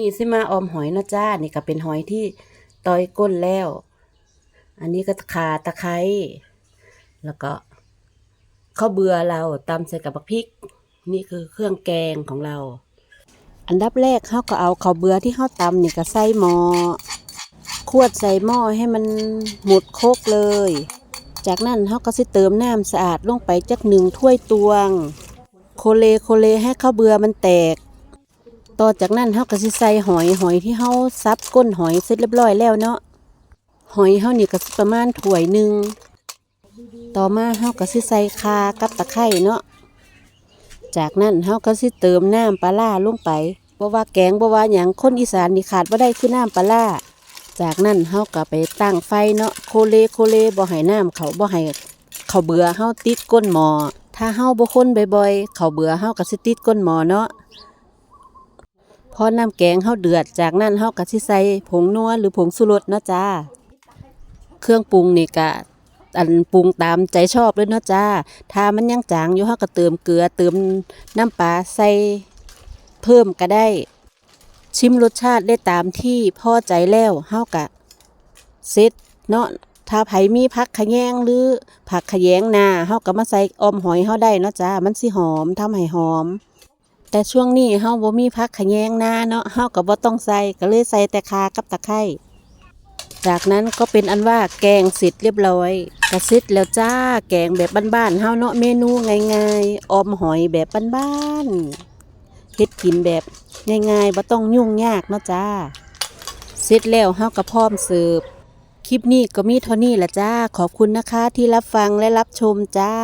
นี่สิมาออมหอยนะจ้า นี่ก็เป็นหอยที่ตอยก้นแล้ว อันนี้ก็ขาตะไคร้ แล้วก็ข้าวเบื่อเราตำใส่กับพริก นี่คือเครื่องแกงของเรา อันดับแรกเขาก็เอาข้าวเบื่อที่เขาตำนี่ก็ใส่หม้อควดใส่หม้อให้มันหมดโคกเลย จากนั้นเขาก็สิเติมน้ำสะอาดลงไปจักหนึ่งถ้วยตวง โคเลโคเลให้ข้าวเบื่อมันแตก ต่อจากนั้นเฮาก็สิใส่หอยหอยที่เฮาซับก้นหอยเสร็จเรียบร้อยแล้วเนาะหอยเฮานี่ก็สิประมาณถ้วยหนึ่งต่อมาเฮาก็สิใส่คากับตะไคร้เนาะจากนั้นเฮาก็สิเติมน้ำปลาร้าลงไปบ่ว่าแกงบ่ว่าหยังคนอีสานนี่ขาดบ่ได้คือน้ำปลาร้าจากนั้นเฮาก็ไปตั้งไฟเนาะโคเลโคเลบ่ให้น้ำเขาบ่ให้เขาเบื่อเฮาติดก้นหม้อถ้าเฮาบ่คนบ่อยๆเขาเบื่อเฮาก็สิติดก้นหม้อเนาะ พอน้ำแกงเฮาเดือด จากนั้นเฮาก็สิใส่ผงนัวหรือผงสุรสเนาะจ้า เครื่องปรุงนี่ก็อันปรุงตามใจชอบเลยเนาะจ้า ถ้ามันยังจางอยู่เฮาก็เติมเกลือเติมน้ำปลาใส่เพิ่มก็ได้ ชิมรสชาติได้ตามที่พอใจแล้วเฮาก็เสร็จเนาะถ้าไผมีผักขะแยงหรือผักขะแยงนาเฮาก็มาใส่ออมหอยเฮาได้เนาะจ้า มันสิหอมทำให้หอม แต่ช่วงนี้เฮาบ่มีผักขะแยงนาเนาะเฮาก็บ่ต้องใส่ก็เลยใส่แต่คากับตะไคร้จากนั้นก็เป็นอันว่าแกงเสร็จเรียบร้อยก็เสร็จแล้วจ้าแกงแบบบ้านๆเฮาเนาะเมนูง่ายๆออมหอยแบบบ้านๆเฮ็ดกินแบบง่ายๆบ่ต้องยุ่งยากเนาะจ้าเสร็จแล้วเฮาก็พร้อมเสิร์ฟคลิปนี้ก็มีเท่านี้แหละจ้า ขอบคุณนะคะที่รับฟังและรับชมจ้า